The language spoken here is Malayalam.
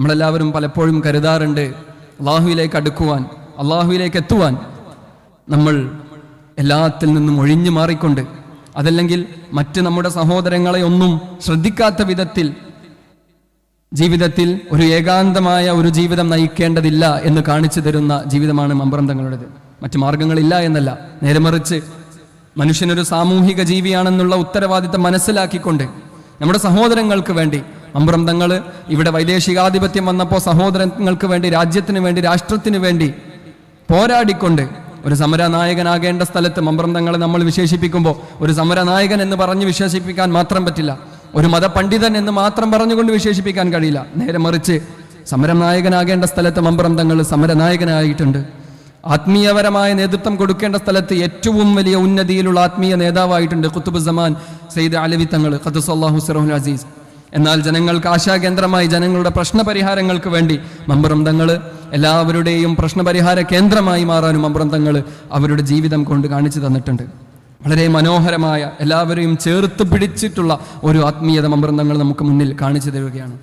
നമ്മളെല്ലാവരും പലപ്പോഴും കരുതാറുണ്ട് അള്ളാഹുവിലേക്ക് അടുക്കുവാൻ അള്ളാഹുവിലേക്ക് എത്തുവാൻ. നമ്മൾ എല്ലാത്തിൽ നിന്നും ഒഴിഞ്ഞു മാറിക്കൊണ്ട് അതല്ലെങ്കിൽ മറ്റ് നമ്മുടെ സഹോദരങ്ങളെ ഒന്നും ശ്രദ്ധിക്കാത്ത വിധത്തിൽ ജീവിതത്തിൽ ഒരു ഏകാന്തമായ ഒരു ജീവിതം നയിക്കേണ്ടതില്ല എന്ന് കാണിച്ചു തരുന്ന ജീവിതമാണ് മമ്പറം തങ്ങളുടേത് മറ്റു മാർഗങ്ങളില്ല എന്നല്ല. നേരെമറിച്ച് മനുഷ്യനൊരു സാമൂഹിക ജീവിയാണെന്നുള്ള ഉത്തരവാദിത്തം മനസ്സിലാക്കിക്കൊണ്ട് നമ്മുടെ സഹോദരങ്ങൾക്ക് വേണ്ടി മമ്പറം തങ്ങൾ ഇവിടെ വൈദേശികാധിപത്യം വന്നപ്പോൾ സഹോദരങ്ങൾക്ക് വേണ്ടി രാജ്യത്തിന് വേണ്ടി രാഷ്ട്രത്തിന് വേണ്ടി പോരാടിക്കൊണ്ട് ഒരു സമരനായകനാകേണ്ട സ്ഥലത്ത് മമ്പ്രം തങ്ങളെ നമ്മൾ വിശേഷിപ്പിക്കുമ്പോൾ ഒരു സമരനായകൻ എന്ന് പറഞ്ഞ് വിശേഷിപ്പിക്കാൻ മാത്രം പറ്റില്ല. ഒരു മതപണ്ഡിതൻ എന്ന് മാത്രം പറഞ്ഞുകൊണ്ട് വിശേഷിപ്പിക്കാൻ കഴിയില്ല. നേരെ മറിച്ച് സമരനായകനാകേണ്ട സ്ഥലത്ത് മമ്പ്രം തങ്ങൾ സമരനായകനായിട്ടുണ്ട്. ആത്മീയപരമായ നേതൃത്വം കൊടുക്കേണ്ട സ്ഥലത്ത് ഏറ്റവും വലിയ ഉന്നതിയിലുള്ള ആത്മീയ നേതാവായിട്ടുണ്ട് കുത്തുബ് സമാൻ സെയ്ദ് അലവി തങ്ങൾ അള്ളാഹു സിറഹുൽ അസീസ്. എന്നാൽ ജനങ്ങൾക്ക് ആശാകേന്ദ്രമായി ജനങ്ങളുടെ പ്രശ്നപരിഹാരങ്ങൾക്ക് വേണ്ടി മമ്പറം എല്ലാവരുടെയും പ്രശ്നപരിഹാര കേന്ദ്രമായി മാറാനും മമ്പറം അവരുടെ ജീവിതം കൊണ്ട് കാണിച്ചു തന്നിട്ടുണ്ട്. വളരെ മനോഹരമായ എല്ലാവരെയും ചേർത്ത് പിടിച്ചിട്ടുള്ള ഒരു ആത്മീയത മമ്പറം നമുക്ക് മുന്നിൽ കാണിച്ചു തരികയാണ്.